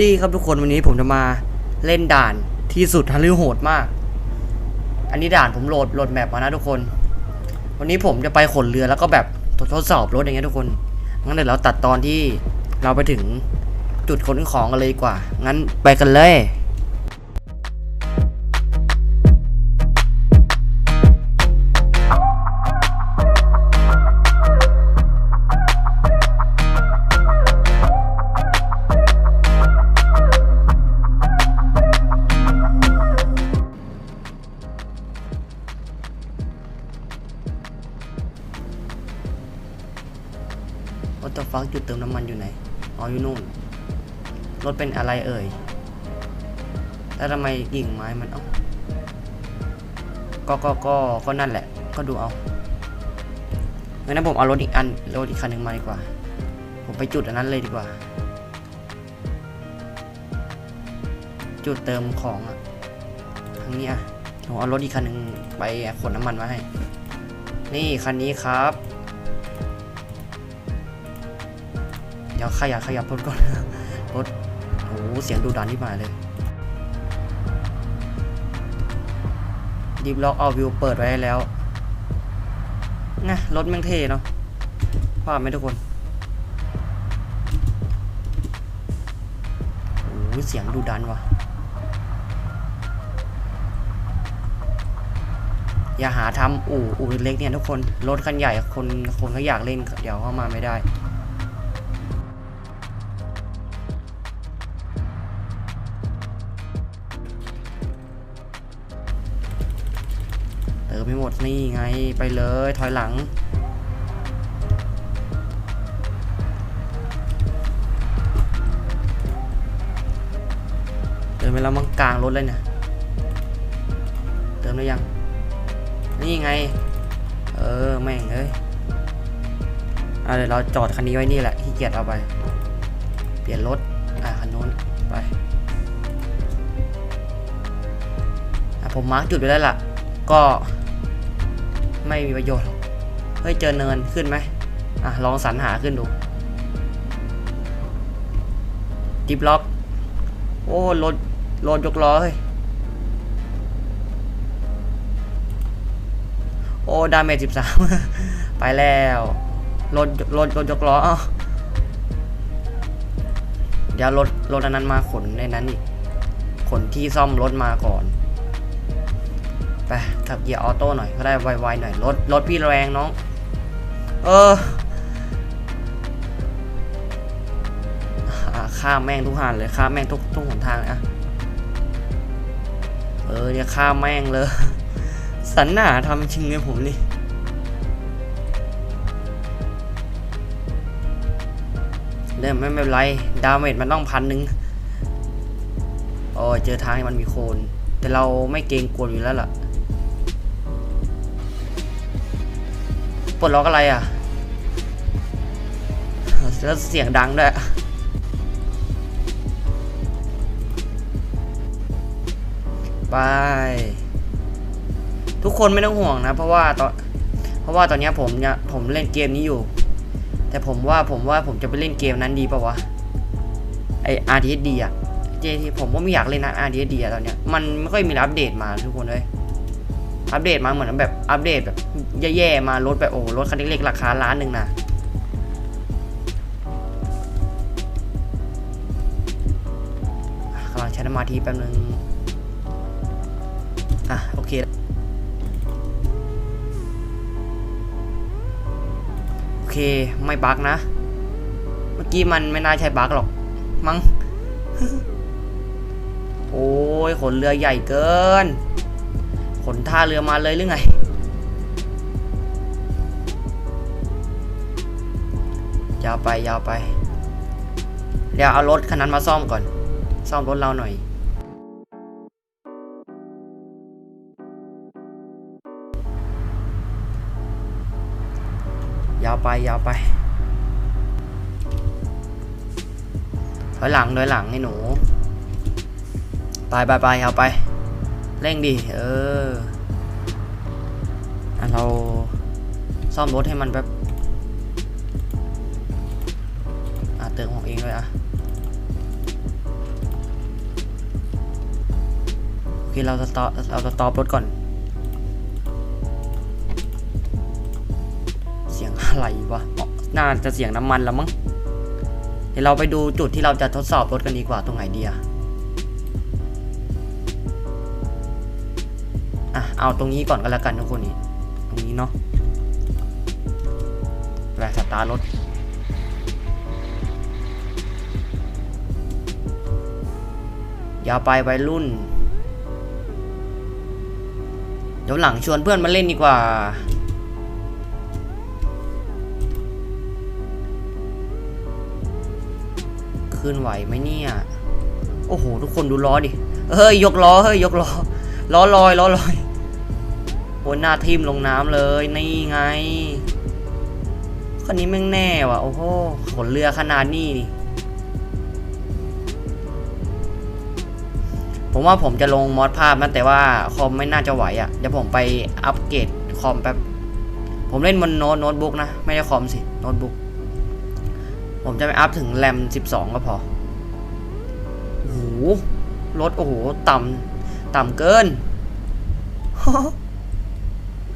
ดีครับทุกคนวันนี้ผมจะมาเล่นด่านที่สุดทะลุโหดมาก อันนี้ด่านผมโหลดโหลดแมปมานะทุกคน วันนี้ผมจะไปขนเรือแล้วก็แบบทดสอบรถอย่างเงี้ยทุกคนงั้นเดี๋ยวเราตัดตอนที่เราไปถึงจุดขนของกันเลยดีกว่า งั้นไปกันเลย รถตฟักจุดเติมน้ำมันอยู่ไหน อ๋ออยู่นู่น รถเป็นอะไรเอ่ย แล้วทำไมกิ่งไม้มันเอ้าก็ก็ก็ก็นั่นแหละ ก็ดูเอางั้นผมเอารถอีกอันรถอีกคันหนึ่งมาดีกว่า ผมไปจุดอันนั้นเลยดีกว่า จุดเติมของอะทางนี้อะผมเอารถอีกคันหนึ่งไปขนน้ำมันมาให้ นี่คันนี้ครับ ดี๋ยวขยับขยับรถก่อนรถโอ้เสียงดูดันที่มาเลยดิฟล็อกเอาวิวเปิดไว้แล้วนะรถแม่งเท่เนาะว่าไหมทุกคนโอ้เสียงดูดันว่ะ อย่าหาทำอู่อู่เล็กเนี่ยทุกคน รถคันใหญ่คนคนเขาอยากเล่น เดี๋ยวเข้ามาไม่ได้ หมดนี่ไงไปเลยถอยหลังเติมไปแล้วมังกลางรถเลยเนี่ยเติมได้ยัง นี่ไง เออแม่งเอ้ยอะเดี๋ยวเราจอดคันนี้ไว้นี่แหละขี้เกียจเอาไป เปลี่ยนรถอะคันนู้นไปอะผมมาร์กจุดไปแล้วล่ะ ก็ ไม่มีประโยชน์ เฮ้ย เจอเนินขึ้นไหมอะ ลองสรรหาขึ้นดูดิบล็อก โอ้รถรถยกล้อเฮ้ย โอ้ ดาเมจสิบสามไปแล้วรถรถรถยกล้ออเดี๋ยวรถรถอันนั้นมาขนในนั้นอีก ขนที่ซ่อมรถมาก่อน ไปขับเกียร์ออโต้หน่อยก็ได้ไวๆหน่อยรถรถพี่แรงน้อง เออข้ามแม่งทุกหานเลยข้ามแม่งทุกทุกหนทางเลยอะเออเนี่ยข้ามแม่งเลย สันหนาทำจริงเลยผมนี่เนี่ยไม่ไม่เป็นไร ดาเมจมันต้องพันหนึ่งโอ้เจอทางที่มันมีโคน แต่เราไม่เกรงกลัวอยู่แล้วล่ะ ปลดล็อกอะไรอะแล้วเสียงดังด้วยไปทุกคนไม่ต้องห่วงนะ เพราะว่าตอนเพราะว่าตอนนี้ผมเนี่ยผมเล่นเกมนี้อยู่ แต่ผมว่าผมว่าผมจะไปเล่นเกมนั้นดีป่าวะไอ RTSD อะเจที่ผมก็ไม่อยากเล่นนะ RTSD อะตอนเนี้ยมันไม่ค่อยมีอัปเดตมาทุกคนเลย อัปเดตมาเหมือนแบบอัปเดตแบบแย่ๆมารถแบบโอ้รถคันเล็กๆราคาล้านหนึ่งนะกำลังใช้สมาธิแป๊บนึงอะโอเคโอเคไม่บั๊กนะ เมื่อกี้มันไม่น่าใช่บั๊กหรอก มั้งโอ้ยขนเรือใหญ่เกิน ขนท่าเรือมาเลยหรือไง ยาวไปยาวไปเดี๋ยวเอารถคันนั้นมาซ่อมก่อน ซ่อมรถเราหน่อย ยาวไปยาวไปถอยหลังถอยหลังให้หนู ไปไปไปเอาไป เร่งดิเออเราซ่อมรถให้มันแบบอาเติมของเองเลยอะโอเคเราจะตอเราจะตอบรถก่อน เสียงอะไรวะน่าจะเสียงน้ำมันแล้วมั้งเดี๋ยวเราไปดูจุดที่เราจะทดสอบรถกันดีกว่าตรงไหนดีอะ เอาตรงนี้ก่อนก็แล้วกันทุกคนนี่ตรงนี้เนาะแวสตาร์รถยาวไปวัยรุ่น เดี๋ยวหลังชวนเพื่อนมาเล่นดีกว่า ขึ้นไหวไหมเนี่ย โอ้โห ทุกคนดูล้อดิ เฮ้ย ยกล้อ เฮ้ย ยกล้อ ล้อลอย ล้อลอย โอ้หน้าทิมลงน้ำเลยนี่ไงคันนี้แม่งแน่ว่ะโอ้โหขนเรือขนาดนี้นี่ผมว่าผมจะลงมอดภาพนะแต่ว่าคอมไม่น่าจะไหวอะ่ะเดี๋ยวผมไปอัปเกรดคอมแป๊บผมเล่นบนโน้ตโน้ตบุ๊กนะ ไม่ได้คอมสิโน้ตบุ๊กผมจะไปอัพถึงแรม 12 ก็พอโอ้โหรถโอ้โห ต่ำ ต่ำเกิน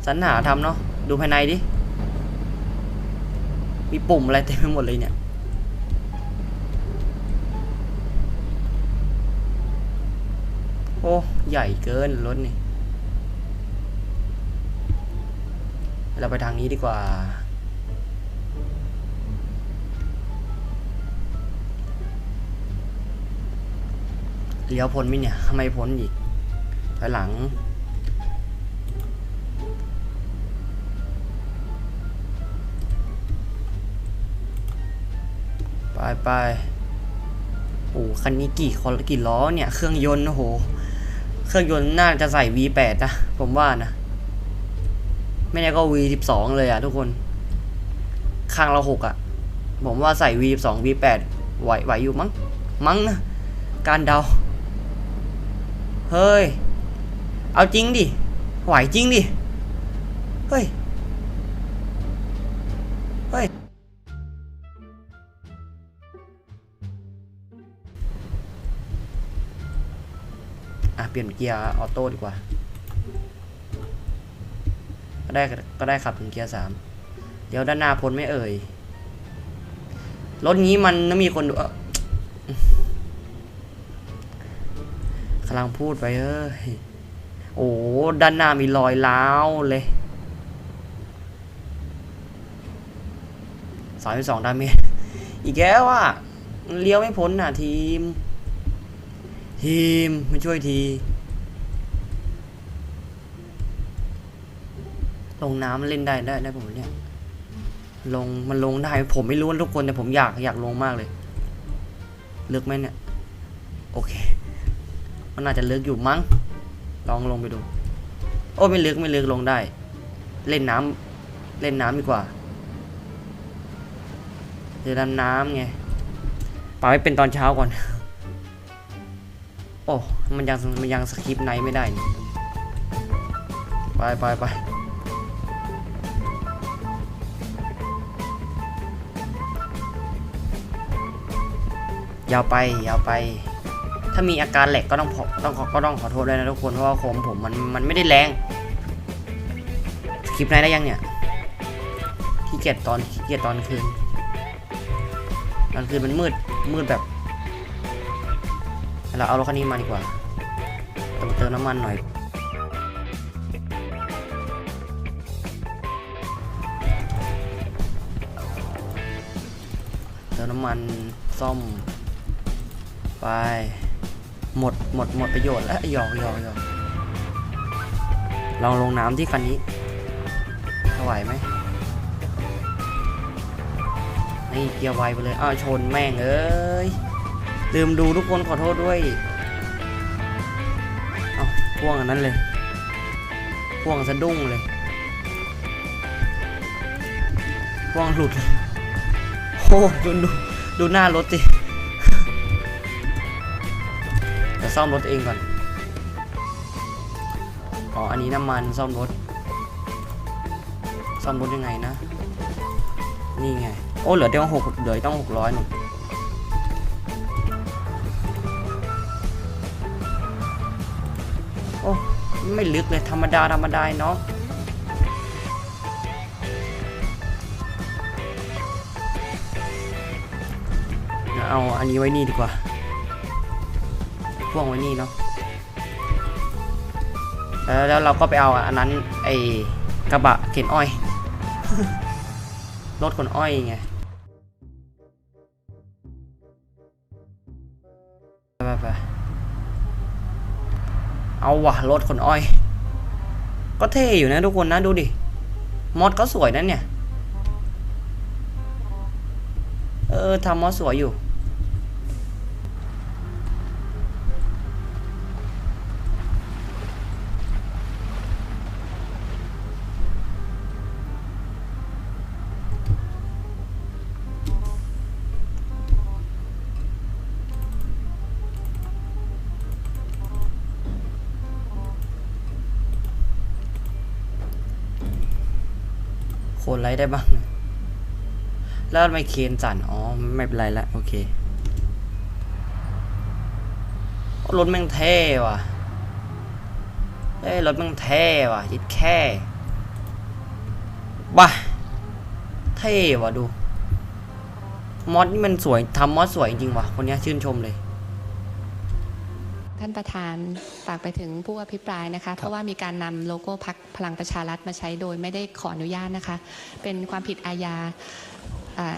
สรรหาทำเนาะดูภายในดิ มีปุ่มอะไรเต็มไปหมดเลยเนี่ย โอ้ ใหญ่เกินรถนี่ เราไปทางนี้ดีกว่าเลี้ยวพ้นไหมเนี่ยทำไมพ้นอีกถอยหลัง ไปไปโอ้คันนี้กี่คนกี่ล้อเนี่ยเครื่องยนต์โอ้โหเครื่องยนต์น่าจะใส่ V8 นะผมว่านะ ไม่แน่ก็ V12 เลยอะทุกคน ข้างเราหกอะผมว่าใส่ V12 V8 ไหวไหวอยู่มั้งมั้งนะการเดา เฮ้ย เอาจริงดิ ไหวจริงดิ เฮ้ย เฮ้ย ปลี่ยนเกียร์ออโต้ดีกว่า ก็ได้ก็ได้ขับถึงเกียร์สามเดี๋ยวด้านหน้าพ้นไม่เอ่ย รถนี้มันต้องมีคนดูอ้อกำลังพูดไปเอ้ย โอ้ด้านหน้ามีรอยล้าวเลยสามสองดาเมจอีกแล้วอะเลี้ยวไม่พ้นน่ะทีม ทีมมาช่วยที ลงน้ำเล่นได้ได้ได้ผมเนี่ย ลงมันลงได้ ผมไม่รู้นะทุกคนแต่ผมอยากอยากลงมากเลยลึกไหมเนี่ย โอเค มันน่าจะลึกอยู่มั้ง ลองลงไปดู โอ้ไม่ลึกไม่ลึกลงได้ เล่นน้ำเล่นน้ำดีกว่าเดี๋ยวดำน้ำไงปาไว้เป็นตอนเช้าก่อน โอ้มันยังมันยังสคริปไนไม่ได้นี่ไปไปไปยาวไปยาวไป ถ้ามีอาการแหลกก็ต้องขอต้องก็ต้องขอโทษด้วยนะทุกคนเพราะว่าโคมผมมันมันไม่ได้แรงสคริปไนได้ยังเนี่ยขี้เกียจตอนขี้เกียจตอนคืนตอนคืนมันมืดมืดแบบ เราเอารถคันนี้มาดีกว่าเติมเติมน้ำมันหน่อย เติมน้ำมันซ่อม ไป หมดหมดหมดประโยชน์แล้วหยอกหยอกหยอกลองลงน้ำที่คันนี้ไหวไหมนี่เกียร์ไวไปเลย อ้าวชนแม่งเอ้ย ลืมดูทุกคนขอโทษด้วย เอาพ่วงอันนั้นเลย พ่วงสะดุ้งเลย พ่วงหลุดโอ้ดูดูดูหน้ารถสิเดี๋ยวซ่อมรถเองก่อน อ๋อ อันนี้น้ำมันซ่อมรถ ซ่อมรถยังไงนะ นี่ไง โอ้ เหลือต้องหกเหลือต้องหกร้อยหนึ่ง ไม่ลึกเลยธรรมดาธรรมดาเนาะเอาอันนี้ไว้นี่ดีกว่าพ่วงไว้นี่เนาะแล้วแล้วเราก็ไปเอาอันนั้นไอ้กระบะเข็นอ้อย รถขนอ้อยไงไปไป เอาว่ะรถขนอ้อย ก็เท่อยู่นะทุกคนนะดูดิ มอดก็สวยนั่นเนี่ย เออทำมอดสวยอยู่ ไรได้บ้าง แล้วทำไมเคนสั่น อ๋อ ไม่เป็นไรละ โอเค รถแม่งเท่ว่ะ เอ้ย รถแม่งเท่ว่ะยิดแค่บ้าเท่ว่ะดู มอสนี่มันสวยทำมอสสวยจริงว่ะ คนนี้ชื่นชมเลย ท่านประธานฝากไปถึงผู้อภิปรายนะคะ เพราะว่ามีการนำโลโก้พักพลังประชารัฐมาใช้โดยไม่ได้ขออนุญาตนะคะ เป็นความผิดอาญาอ่า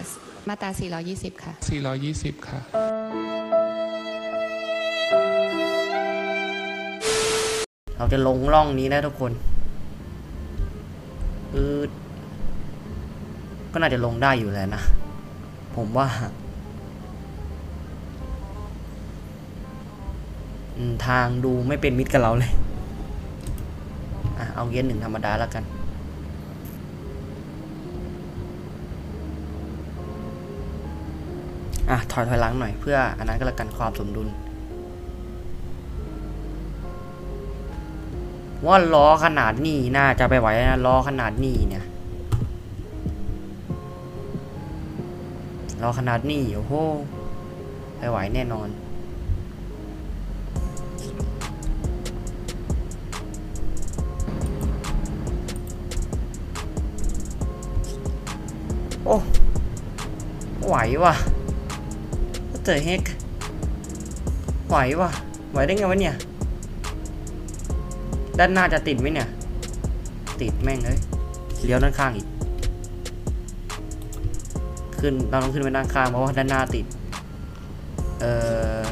มาตรา 420 ค่ะ 420 ค่ะเราจะลงร่องนี้นะทุกคนอืดก็น่าจะลงได้อยู่แหล้วนะ ผมว่า ทางดูไม่เป็นมิตรกับเราเลยอะเอาเกียร์หนึ่งธรรมดาแล้วกันอะถอยถอยหลังหน่อยเพื่ออันนั้นก็แล้วกันความสมดุลว่าล้อขนาดนี้น่าจะไปไหวนะล้อขนาดนี้เนี่ยล้อขนาดนี้โอ้โหไปไหวแน่นอน โอ้ ไหวว่ะเตอเฮกไหวว่ะ ไหวได้ไงวะเนี่ย ด้านหน้าจะติดไหมเนี่ย ติดแม่งเลยเลี้ยวด้านข้างอีก ขึ้นเราต้องขึ้นไปด้านข้างเพราะว่าด้านหน้าติด เออ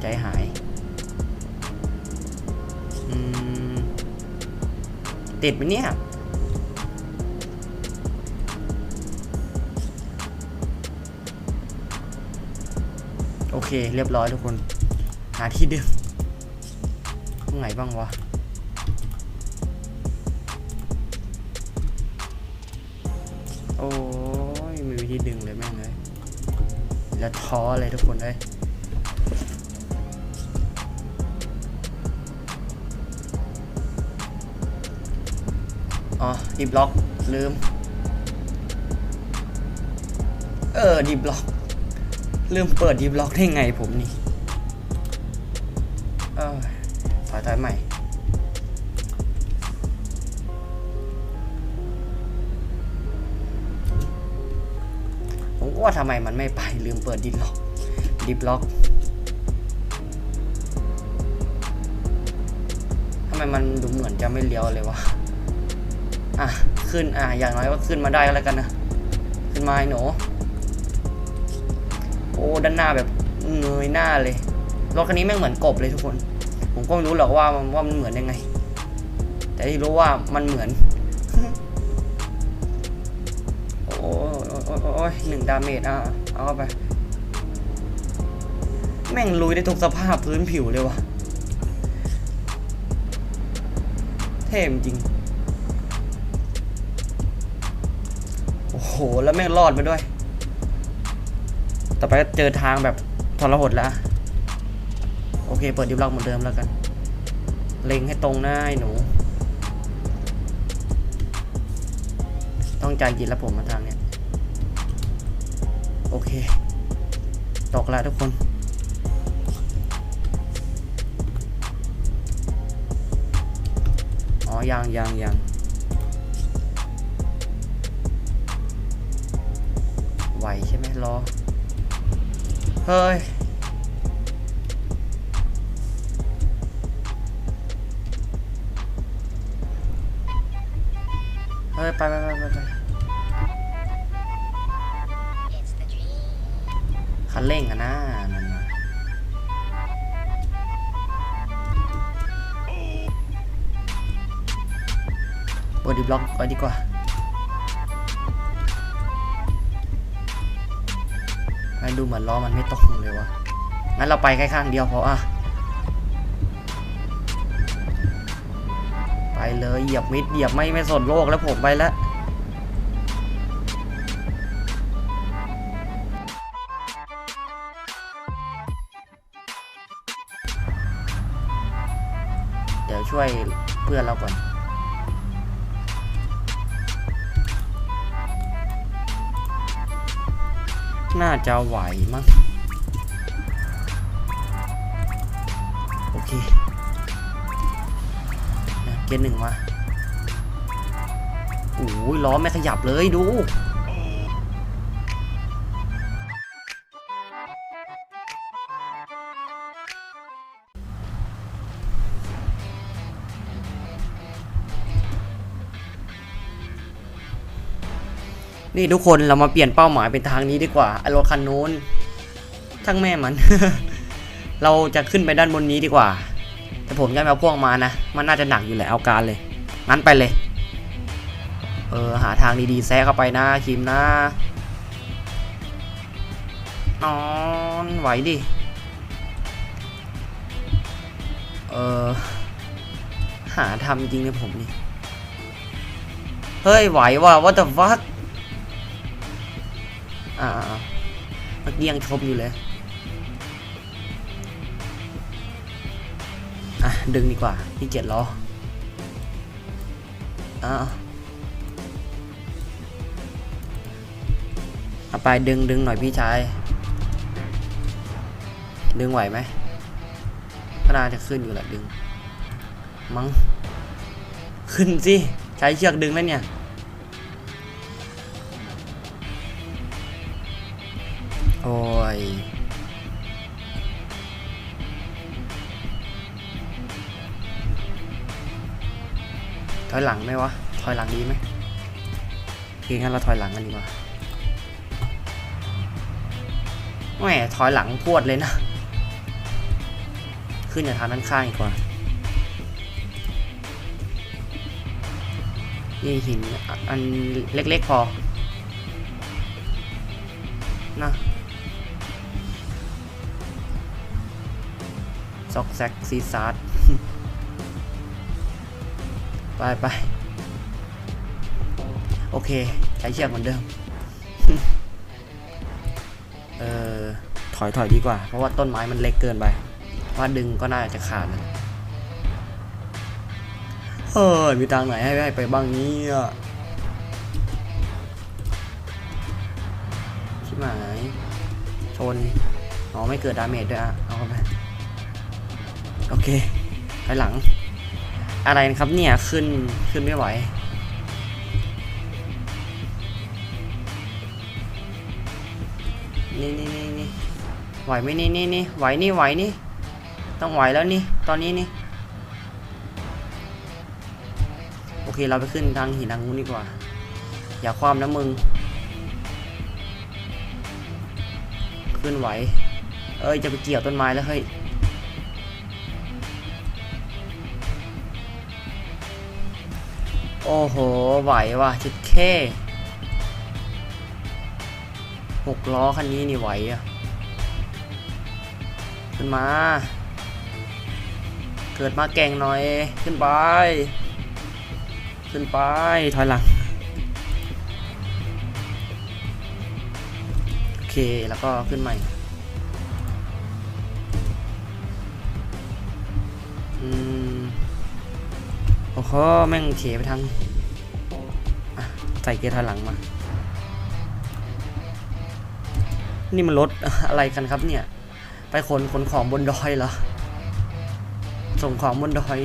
ใจหาย ติดไหมเนี่ย เคเรียบร้อยทุกคน หาที่ดึงตรงไหนบ้างวะโอ้ยไมมีวิธีดึงเลยแม่งเลยแล้วท้อเลยทุกคนเลยอ๋อดีบล็อกลืม เออดีบล็อก ลืมเปิดดีบล็อกได้ไงผมนี่ เออถอยถอยใหม่ผมก็ว่าทำไมมันไม่ไปลืมเปิดดิบล็อกดิบล็อกทำไมมันดูเหมือนจะไม่เลี้ยวเลยวะอะ ขึ้นอะอย่างน้อยก็ขึ้นมาได้แล้วกันนะ ขึ้นมาไอ้หนู โอ้ด้านหน้าแบบเงยหน้าเลยรถคันนี้แม่งเหมือนกบเลยทุกคน ผมก็ไม่รู้หรอกว่ามันว่ามันเหมือนยังไง แต่ที่รู้ว่ามันเหมือน โอ้ยโอ้ยโอ้ยโอ้ยหนึ่งดาเมจอะเอาเข้าไป แม่งลุยได้ทุกสภาพพื้นผิวเลยวะเท่จริง โอ้โห แล้วแม่งรอดมาด้วย ต่อไปเจอทางแบบทรหดแล้ว โอเค เปิดดิบล็อกเหมือนเดิมแล้วกัน เล็งให้ตรงหน้าไอ้หนู ต้องใจเย็นแล้วผมมาทางเนี้ย โอเค ตกแล้วทุกคนอ๋อยังยังยังไหวใช่ไหมรอ เฮ้ย เฮ้ยไปไปไปไปไปคันเร่งอะนะนั่นนะบอดี้บล็อกไว้ดีกว่า ไม่ดูเหมือนล้อมันไม่ตรงเลยวะงั้นเราไปแค่ข้างเดียวพออะไปเลยเหยียบมิดเหยียบไม่ไม่สนโลกแล้วผมไปแล้วเดี๋ยวช่วยเพื่อนเราก่อน น่าจะไหวมั้งโอเคเกียร์หนึ่งมาโอ้ยล้อไม่ขยับเลยดู นี่ทุกคนเรามาเปลี่ยนเป้าหมายเป็นทางนี้ดีกว่าไอรถคันนู้นช่างแม่มัน เราจะขึ้นไปด้านบนนี้ดีกว่า แต่ผมจะไม่เอาพ่วกมานะ มันน่าจะหนักอยู่แหละเอาการเลย งั้นไปเลย เออหาทางดีๆแซะเข้าไปนะคิมนะนอนไหวดิ เออหาทำจริงเนี่ยผมนี่ เฮ้ยไหวว่ะ what the fuck อ่าเมื่อกี้ยังชมอยู่เลย อะ ดึงดีกว่าพี่เกียจล้ออ่าเอาไปดึงดึงหน่อยพี่ชาย ดึงไหวไหมก็น่าจะขึ้นอยู่แหละดึง มั้ง ขึ้นสิ ใช้เชือกดึงแล้วเนี่ย โอ้ยถอยหลังไหมวะ ถอยหลังดีไหมโอเคงั้นเราถอยหลังกันดีกว่าแหมถอยหลังพวดเลยนะ ขึ้นจากทางด้านข้างดีกว่า นี่หินอันเล็กๆพอ นะ ซอกแซกซีซาร์ดไปไปโอเค ใช้เชือกเหมือนเดิม เออถอยถอยดีกว่า เพราะว่าต้นไม้มันเล็กเกินไป ว่าดึงก็น่าจะขาดเลยเฮ้ย มีทางไหนให้ไปบ้างเนี่ยชิบหาย ชน อ๋อ ไม่เกิดดาเมจด้วยอะ ไปหลัง อะไรนะครับเนี่ยขึ้นขึ้นไม่ไหวนี่นี่นี่นี่ไหวไหมนี่นี่นี่ไหวนี่ไหวนี่ต้องไหวแล้วนี่ตอนนี้นี่โอเคเราไปขึ้นทางหินทางนู้นดีกว่า อย่าความนะมึง ขึ้นไหว เอ้ยจะไปเกี่ยวต้นไม้แล้วเฮ้ย โอ้โห ไหวว่ะจิดแค่หกล้อคันนี้นี่ไหวอะขึ้นมา เกิดมาแก่งหน่อย ขึ้นไป ขึ้นไป ถอยหลัง โอเค แล้วก็ขึ้นใหม่ อืม โอ้แม่งเฉียไปทางใส่เกียร์ถอยหลังมา นี่มันรถอะไรกันครับเนี่ย ไปขนขนของบนดอยเหรอ ส่งของบนดอย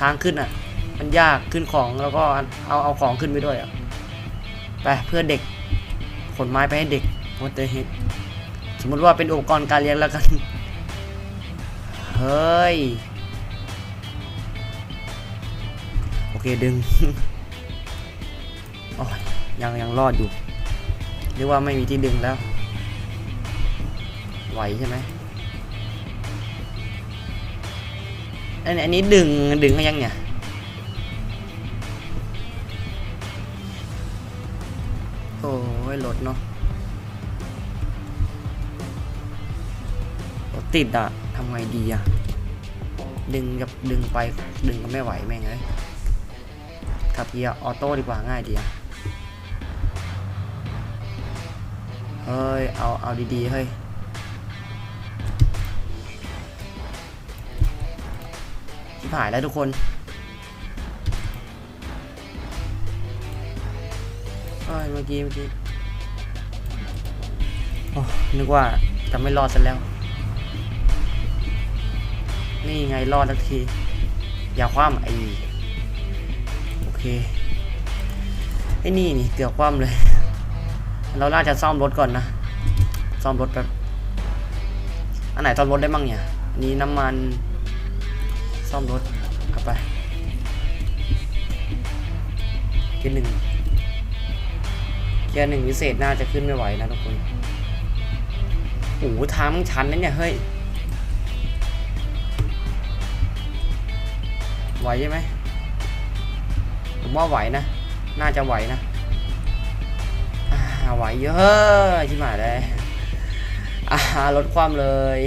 ทางขึ้นอะ มันยากขึ้นของแล้วก็เอาเอาของขึ้นไปด้วยอะ ไปเพื่อเด็ก ขนไม้ไปให้เด็ก what the heck สมมติว่าเป็นอุปกรณ์การเลี้ยงแล้วกัน เฮ้ย เคดึงโอ้ยยังยังรอดอยู่เรียกว่าไม่มีที่ดึงแล้ว ไหวใช่ไหมอันอันนี้ดึงดึงยังเนี่ยโอ้ยรถเนาะรถติดอะทำไงดีอะดึงกับดึงไปดึงก็ไม่ไหวแม่งเลย ขับเกียร์ออโต้ดีกว่าง่ายดีเฮ้ย เอา เอาดีๆ เฮ้ย ชิบหายแล้วทุกคนเอ้ย เมื่อกี้เมื่อกี้นึกว่าจะไม่รอดซะแล้ว นี่ไงรอดสักที อย่าคว่ำไอ้ ไอ้นี่นี่เกือบคว่ำเลย เราน่าจะซ่อมรถก่อนนะ ซ่อมรถแป๊บอันไหนซ่อมรถได้บ้างเนี่ยนี้น้ำมัน ซ่อมรถเอาไปเกียร์หนึ่งเกียร์หนึ่งพิเศษน่าจะขึ้นไม่ไหวนะทุกคนโอ้โหทางมันชันนะเนี่ยเฮ้ยไหวใช่ไหม ผมว่าไหวนะ น่าจะไหวนะไหวเยอะชิบหายเลยอ่าลดความเลย